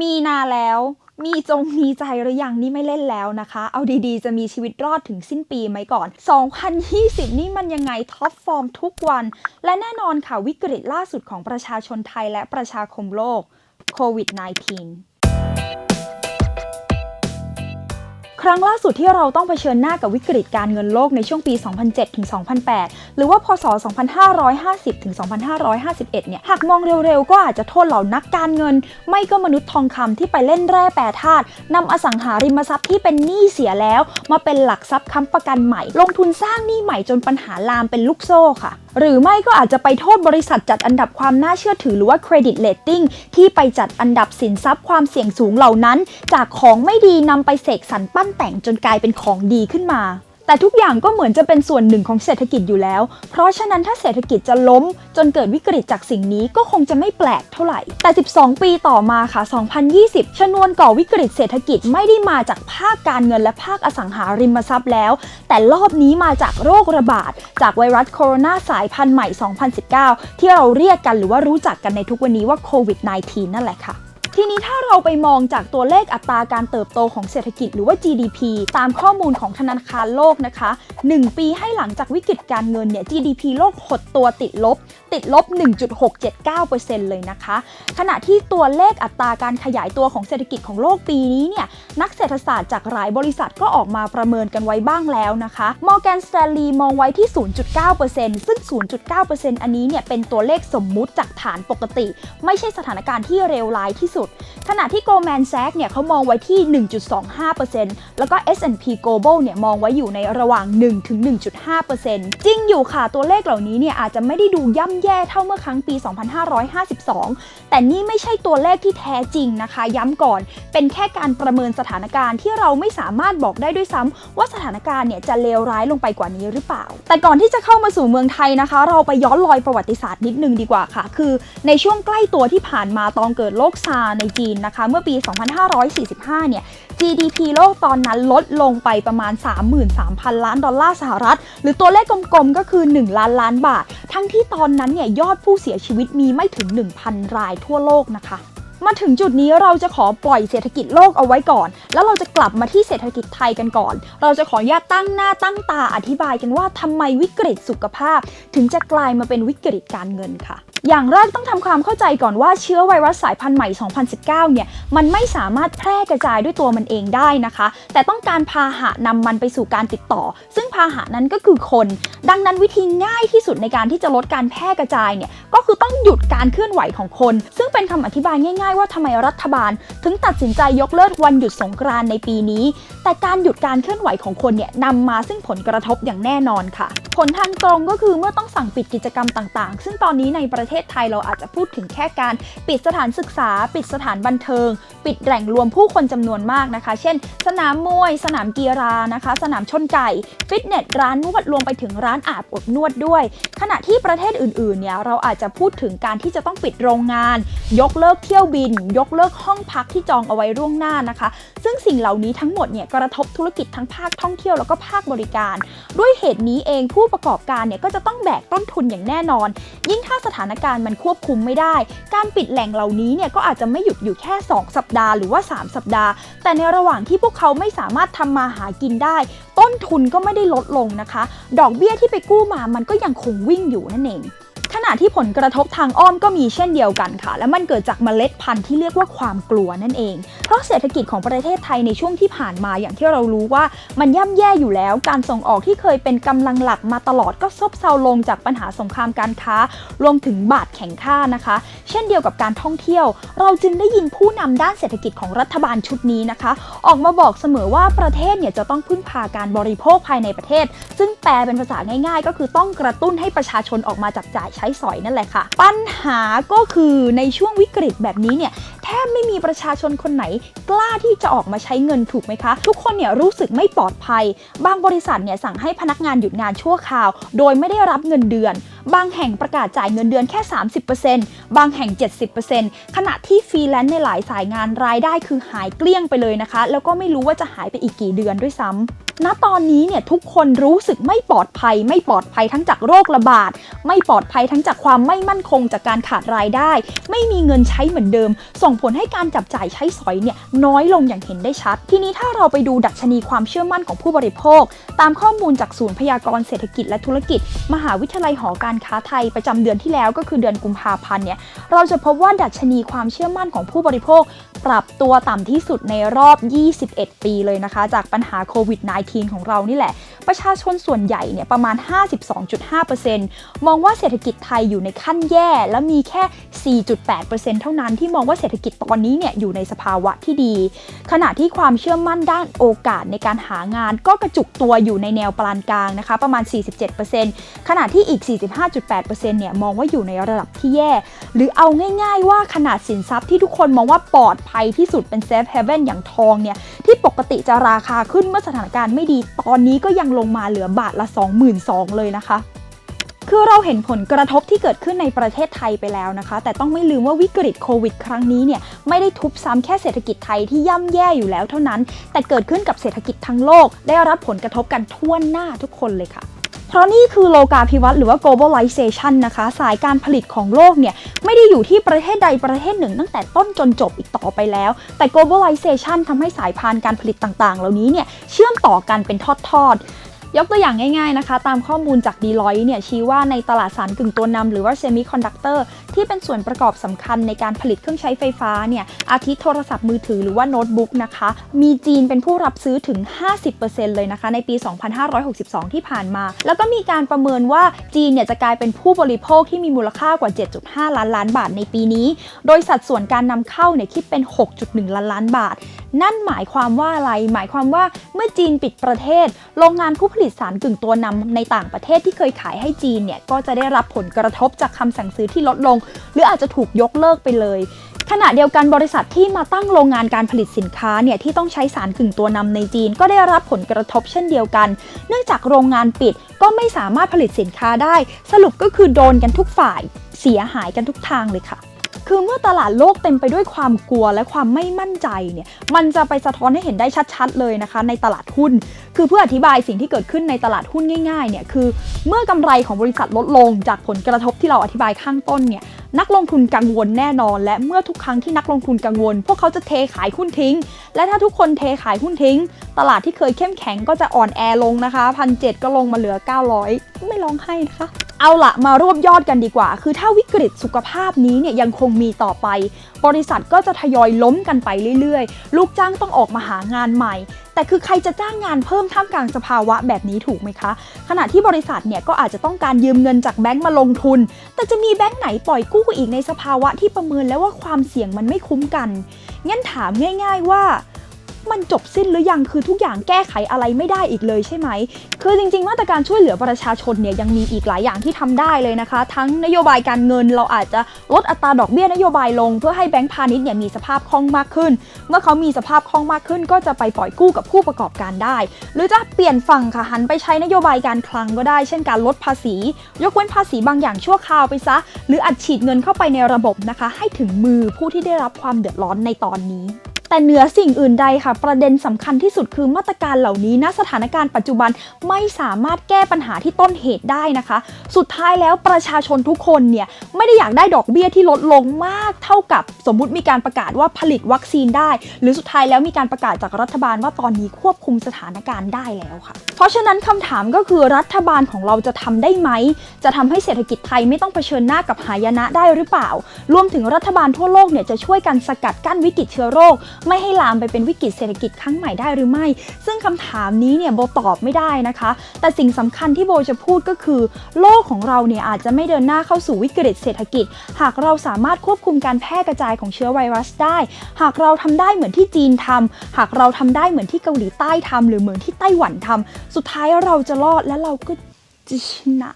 มีนาแล้ว มีจงมีใจหรือยังนี่ไม่เล่นแล้วนะคะ เอาดีๆ จะมีชีวิตรอดถึงสิ้นปีไหมก่อน 2020 นี่มันยังไงท็อปฟอร์มทุกวัน และแน่นอนค่ะวิกฤตล่าสุดของประชาชนไทยและประชาคมโลกโควิด -19 ครั้งล่าสุดที่เราต้องเผชิญหน้ากับวิกฤตการเงินโลกในช่วงปี 2007 ถึง 2008 หรือว่าพศ 2550 ถึง 2551 เนี่ย หากมองเร็วๆ ก็อาจจะโทษเหล่านักการเงิน ไม่ก็มนุษย์ทองคำที่ไปเล่นแร่แปรธาตุนำอสังหาริมทรัพย์ที่เป็นหนี้เสียแล้ว มาเป็นหลักทรัพย์ค้ำประกันใหม่ ลงทุนสร้างหนี้ใหม่จนปัญหาลามเป็นลูกโซ่ค่ะ หรือไม่ก็อาจจะไปโทษบริษัทจัดอันดับความน่าเชื่อถือหรือว่าเครดิตเลตติ้งที่ไปจัดอันดับสินทรัพย์ความเสี่ยงสูงเหล่านั้น จากของไม่ดีนำไปเสกสรรปั้นแต่งจนกลายเป็นของดีขึ้นมา แต่ทุกอย่างก็เหมือนจะเป็นส่วนหนึ่งของเศรษฐกิจอยู่แล้ว เพราะฉะนั้นถ้าเศรษฐกิจจะล้ม จนเกิดวิกฤตจากสิ่งนี้ก็คงจะไม่แปลกเท่าไหร่ แต่ 12 ปีต่อมาค่ะ 2020 ชนวนก่อวิกฤตเศรษฐกิจไม่ได้มาจากภาคการเงินและภาคอสังหาริมทรัพย์แล้ว แต่รอบนี้มาจากโรคระบาด จากไวรัสโคโรนาสายพันธุ์ใหม่ 2019 ที่เราเรียกกันหรือว่ารู้จักกันในทุกวันนี้ว่าโควิด -19 นั่นแหละค่ะ ทีนี้ถ้าเราไปมองจากตัวเลขอัตราการเติบโตของเศรษฐกิจหรือว่า GDP ตามข้อมูลของธนาคารโลกนะคะ 1 ปีให้หลังจากวิกฤตการเงินเนี่ย GDP โลกหดตัวติดลบ ติดลบ 1.679%เลยนะคะ ขณะที่ตัวเลขอัตราการขยายตัวของเศรษฐกิจของโลกปีนี้เนี่ย นักเศรษฐศาสตร์จากหลายบริษัทก็ออกมาประเมินกันไว้บ้างแล้วนะคะ Morgan Stanley มองไว้ที่ 0.9%ซึ่ง 0.9%อันนี้เนี่ยเป็นตัวเลขสมมุติจากฐานปกติ ไม่ใช่สถานการณ์ที่เลวร้ายที่สุดขณะที่ Goldman Sachs เนี่ยเขามองไว้ที่ 1.25%แล้วก็ S&P Global เนี่ยมองไว้อยู่ในระหว่าง 1-1.5%จริงอยู่ค่ะตัวเลขเหล่านี้เนี่ยอาจจะไม่ได้ดูย่ำแย่เท่าเมื่อครั้งปี 2552 แต่นี่ไม่ใช่ตัวเลขที่แท้จริงนะคะ ย้ำก่อนเป็นแค่การประเมินสถานการณ์ที่เราไม่สามารถบอกได้ด้วยซ้ำว่าสถานการณ์เนี่ยจะเลวร้ายลงไปกว่านี้หรือเปล่า แต่ก่อนที่จะเข้ามาสู่เมืองไทยนะคะ เราไปย้อนรอยประวัติศาสตร์นิดนึงดีกว่าค่ะ คือในช่วงใกล้ตัวที่ผ่านมาตอนเกิดโรคซาร์ในจีนนะคะ เมื่อปี 2545 เนี่ย GDP โลกตอนนั้นลดลงไปประมาณ 33,000 ล้านดอลลาร์สหรัฐ หรือตัวเลขกลมๆ ก็คือ 1 ล้านล้านบาท ทั้งที่ตอนนั้นเนี่ยยอดผู้เสียชีวิตมีไม่ถึง 1,000 รายทั่วโลกนะคะมาถึงจุดนี้เราจะขอปล่อยเศรษฐกิจโลกเอาไว้ก่อน แล้วเราจะกลับมาที่เศรษฐกิจไทยกันก่อน เราจะขออนุญาตตั้งหน้าตั้งตาอธิบายกันว่าทำไมวิกฤตสุขภาพ ถึงจะกลายมาเป็นวิกฤตการเงินค่ะ อย่างแรกต้องทำความเข้าใจก่อนว่าเชื้อไวรัสสายพันธุ์ใหม่ 2019 เนี่ย มันไม่สามารถแพร่กระจายด้วยตัวมันเองได้นะคะ แต่ต้องการพาหะนำมันไปสู่การติดต่อ ซึ่งพาหะนั้นก็คือคน ดังนั้นวิธีง่ายที่สุดในการที่จะลดการแพร่กระจายเนี่ย ก็คือต้องหยุดการเคลื่อนไหวของคน ซึ่งเป็นคำอธิบายง่าย ๆ ว่าทำไมรัฐบาล ถึงตัดสินใจยกเลิกวันหยุดสงกรานในปีนี้ แต่การหยุดการเคลื่อนไหวของคนเนี่ยนำมาซึ่งผลกระทบอย่างแน่นอนค่ะ ผลทางตรงก็คือเมื่อต้องสั่งปิดกิจกรรมต่าง ๆ ซึ่งตอนนี้ในประเทศไทยเราอาจจะพูดถึงแค่การปิดสถานศึกษา ปิดสถานบันเทิง ปิดแหล่งรวมผู้คนจำนวนมากนะคะ เช่น สนามมวย สนามกีฬานะคะ สนามชนไก่ ฟิตเนส ร้านนวดรวมไปถึงร้านอาบอบนวดด้วย ขณะที่ประเทศอื่นๆเนี่ยเราอาจจะพูดถึงการที่จะต้องปิดโรงงาน ยกเลิกเที่ยวบิน ยกเลิกห้องพักที่จองเอาไว้ล่วงหน้านะคะ ซึ่งสิ่งเหล่านี้ทั้งหมดเนี่ยกระทบธุรกิจทั้งภาคท่องเที่ยวแล้วก็ภาคบริการ ด้วยเหตุนี้เองผู้ประกอบการเนี่ยก็จะต้องแบกต้นทุนอย่างแน่นอน ยิ่งถ้าสถานการณ์มันควบคุมไม่ได้ การปิดแหล่งเหล่านี้เนี่ยก็อาจจะไม่หยุดอยู่แค่ 2 สัปดาห์หรือว่า 3 สัปดาห์ แต่ในระหว่างที่พวกเขาไม่สามารถทำมาหากินได้ ต้นทุนก็ไม่ได้ลดลงนะคะ ดอกเบี้ยที่ไปกู้มามันก็ยังคงวิ่งอยู่นั่นเองขณะที่ผลกระทบทางอ้อมก็มีเช่นเดียวกันค่ะ และมันเกิดจากเมล็ดพันธุ์ที่เรียกว่าความกลัวนั่นเอง ราะเศรษฐกิจของประเทศไทยในช่วงที่ผ่านมาอย่างที่เรารู้ว่ามันย่ำแย่อยู่แล้ว การส่งออกที่เคยเป็นกำลังหลักมาตลอดก็ซบเซาลงจากปัญหาสงครามการค้า รวมถึงบาทแข็งค่านะคะ เช่นเดียวกับการท่องเที่ยว เราจึงได้ยินผู้นำด้านเศรษฐกิจของรัฐบาลชุดนี้นะคะ ออกมาบอกเสมอว่าประเทศเนี่ยจะต้องพึ่งพาการบริโภคภายในประเทศ ซึ่งแปลเป็นภาษาง่าย ๆ ก็คือต้องกระตุ้นให้ประชาชนออกมาจับจ่ายใช้สอยนั่นแหละค่ะ ปัญหาก็คือในช่วงวิกฤตแบบนี้เนี่ยแทบไม่มีประชาชนคนไหน กล้าที่จะออกมาใช้เงินถูกไหมคะ ทุกคนเนี่ยรู้สึกไม่ปลอดภัย บางบริษัทเนี่ยสั่งให้พนักงานหยุดงานชั่วคราว โดยไม่ได้รับเงินเดือน บางแห่งประกาศจ่ายเงินเดือนแค่ 30%บางแห่ง 70%ขณะที่ฟรีแลนซ์ในหลายสายงานรายได้คือหายเกลี้ยงไปเลยนะคะ แล้วก็ไม่รู้ว่าจะหายไปอีกกี่เดือนด้วยซ้ำณตอนนี้เนี่ยทุกคนรู้สึกไม่ปลอดภัย ไม่ปลอดภัยทั้งจากโรคระบาด ไม่ปลอดภัยทั้งจากความไม่มั่นคงจากการขาดรายได้ ไม่มีเงินใช้เหมือนเดิม ส่งผลให้การจับจ่ายใช้สอยเนี่ยน้อยลงอย่างเห็นได้ชัด ทีนี้ถ้าเราไปดูดัชนีความเชื่อมั่นของผู้บริโภค ตามข้อมูลจากศูนย์พยากรณ์เศรษฐกิจและธุรกิจ มหาวิทยาลัยหอการค้าไทยประจำเดือนที่แล้วก็คือเดือนกุมภาพันธ์เนี่ยเราจะพบว่าดัชนีความเชื่อมั่นของผู้บริโภค ปรับตัวต่ำที่สุดในรอบ 21 ปีเลยนะคะ จากปัญหาโควิด -19 ของเรานี่แหละ ประชาชนส่วนใหญ่เนี่ยประมาณ 52.5%มองว่าเศรษฐกิจไทยอยู่ในขั้นแย่ และมีแค่ 4.8%เท่านั้นที่มองว่าเศรษฐกิจตอนนี้เนี่ยอยู่ในสภาวะที่ดี ขณะที่ความเชื่อมั่นด้านโอกาสในการหางานก็กระจุกตัวอยู่ในแนวปานกลางนะคะ ประมาณ 47%ขณะที่อีก5.8%เนี่ยมองว่าอยู่ในระดับที่แย่ หรือเอาง่าย ๆ ว่าขนาดสินทรัพย์ที่ทุกคนมองว่าปลอดภัยที่สุดเป็นเซฟเฮเว่นอย่างทองเนี่ยที่ปกติจะราคาขึ้นเมื่อสถานการณ์ไม่ดี ตอนนี้ก็ยังลงมาเหลือบาทละ 22,000เลยนะคะคือเราเห็นผลกระทบที่เกิดขึ้นในประเทศไทยไปแล้วนะคะ แต่ต้องไม่ลืมว่าวิกฤตโควิดครั้งนี้เนี่ยไม่ได้ทุบซ้ำแค่เศรษฐกิจไทยที่ย่ำแย่อยู่แล้วเท่านั้น แต่เกิดขึ้นกับเศรษฐกิจทั้งโลก ได้รับผลกระทบกันทั่วหน้าทุกคนเลยค่ะ เพราะนี่คือโลกาภิวัตน์หรือว่า globalization นะคะ สายการผลิตของโลกเนี่ย ไม่ได้อยู่ที่ประเทศใดประเทศหนึ่ง ตั้งแต่ต้นจนจบอีกต่อไปแล้ว แต่ globalization ทำให้สายพานการผลิตต่างๆ เหล่านี้เนี่ย เชื่อมต่อกันเป็นทอดๆ ยกตัวอย่างง่ายๆนะคะ ตามข้อมูลจากดีลอยเนี่ยชี้ว่าในตลาดสารกึ่งตัวนำหรือว่าเซมิคอนดักเตอร์ที่เป็นส่วนประกอบสำคัญในการผลิตเครื่องใช้ไฟฟ้าเนี่ยอาทิโทรศัพท์มือถือหรือว่าโน้ตบุ๊กนะคะ มีจีนเป็นผู้รับซื้อถึง 50%เลยนะคะในปี 2562 ที่ผ่านมา แล้วก็มีการประเมินว่าจีนเนี่ยจะกลายเป็นผู้บริโภคที่มีมูลค่ากว่า 7.5 ล้านล้านบาทในปีนี้ โดยสัดส่วนการนำเข้าเนี่ยคิดเป็น 6.1 ล้านล้านบาท นั่นหมายความว่าอะไร หมายความว่าเมื่อจีนปิดประเทศ โรงงานผู้ผลิตสารกึ่งตัวนำในต่างประเทศที่เคยขายให้จีนเนี่ยก็จะได้รับผลกระทบจากคำสั่งซื้อที่ลดลง หรืออาจจะถูกยกเลิกไปเลยขณะเดียวกันบริษัทที่มาตั้งโรงงานการผลิตสินค้าเนี่ยที่ต้องใช้สารกึ่งตัวนำในจีน ก็ได้รับผลกระทบเช่นเดียวกัน เนื่องจากโรงงานปิดก็ไม่สามารถผลิตสินค้าได้ สรุปก็คือโดนกันทุกฝ่าย เสียหายกันทุกทางเลยค่ะ คือเมื่อตลาดโลกเต็มไปด้วยความกลัวและความไม่มั่นใจเนี่ย มันจะไปสะท้อนให้เห็นได้ชัดๆ เลยนะคะ ในตลาดหุ้น คือเพื่ออธิบายสิ่งที่เกิดขึ้นในตลาดหุ้นง่ายๆ เนี่ย คือ เมื่อกำไรของบริษัทลดลงจากผลกระทบที่เราอธิบายข้างต้นเนี่ย นักลงทุนกังวลแน่นอน และเมื่อทุกครั้งที่นักลงทุนกังวล พวกเขาจะเทขายหุ้นทิ้ง และถ้าทุกคนเทขายหุ้นทิ้ง ตลาดที่เคยเข้มแข็งก็จะอ่อนแอลงนะคะพันเก็ลงมาเหลือ 900 ไม่ร้องไห้นะคะเอาละมารวบยอดกันดีกว่า คือถ้าวิกฤตสุขภาพนี้เนี่ยยังคงมีต่อไป บริษัทก็จะทยอยล้มกันไปเรื่อยๆ ลูกจ้างต้องออกมาหางานใหม่ แต่คือใครจะจ้างงานเพิ่มท่ามกลางสภาวะแบบนี้ถูกไหมคะ ขณะที่บริษัทเนี่ยก็อาจจะต้องการยืมเงินจากแบงก์มาลงทุน แต่จะมีแบงก์ไหนปล่อยกู้อีกในสภาวะที่ประเมินแล้วว่าความเสี่ยงมันไม่คุ้มกันงั้นถามง่าย ๆว่า มันจบสิ้นหรือยังคือทุกอย่างแก้ไขอะไรไม่ได้อีกเลยใช่ไหม คือจริงๆ มาตรการช่วยเหลือประชาชนเนี่ยยังมีอีกหลายอย่างที่ทำได้เลยนะคะ ทั้งนโยบายการเงินเราอาจจะลดอัตราดอกเบี้ยนโยบายลง เพื่อให้แบงก์พาณิชย์เนี่ยมีสภาพคล่องมากขึ้น เมื่อเขามีสภาพคล่องมากขึ้น ก็จะไปปล่อยกู้กับผู้ประกอบการได้ หรือจะเปลี่ยนฝั่งค่ะหันไปใช้นโยบายการคลังก็ได้ เช่นการลดภาษี ยกเว้นภาษีบางอย่างชั่วคราวไปซะ หรืออัดฉีดเงินเข้าไปในระบบนะคะ ให้ถึงมือผู้ที่ได้รับความเดือดร้อนในตอนนี้ แต่เหนือสิ่งอื่นใดค่ะ ประเด็นสำคัญที่สุดคือมาตรการเหล่านี้ณสถานการณ์ปัจจุบันไม่สามารถแก้ปัญหาที่ต้นเหตุได้นะคะ สุดท้ายแล้วประชาชนทุกคนเนี่ยไม่ได้อยากได้ดอกเบี้ยที่ลดลงมากเท่ากับสมมุติมีการประกาศว่าผลิตวัคซีนได้ หรือสุดท้ายแล้วมีการประกาศจากรัฐบาลว่าตอนนี้ควบคุมสถานการณ์ได้แล้วค่ะ เพราะฉะนั้นคำถามก็คือรัฐบาลของเราจะทำได้ไหม จะทำให้เศรษฐกิจไทยไม่ต้องเผชิญหน้ากับหายนะได้หรือเปล่า รวมถึงรัฐบาลทั่วโลกเนี่ยจะช่วยกันสกัดกั้นวิกฤตเชื้อโรคไม่ให้ลามไปเป็นวิกฤตเศรษฐกิจครั้งใหม่ได้หรือไม่ ซึ่งคำถามนี้เนี่ยโบตอบไม่ได้นะคะ แต่สิ่งสำคัญที่โบจะพูดก็คือ โลกของเราเนี่ยอาจจะไม่เดินหน้าเข้าสู่วิกฤตเศรษฐกิจ หากเราสามารถควบคุมการแพร่กระจายของเชื้อไวรัสได้ หากเราทำได้เหมือนที่จีนทำหากเราทำได้เหมือนที่เกาหลีใต้ทำหรือเหมือนที่ไต้หวันทำสุดท้ายเราจะรอดและเราก็จะชนะ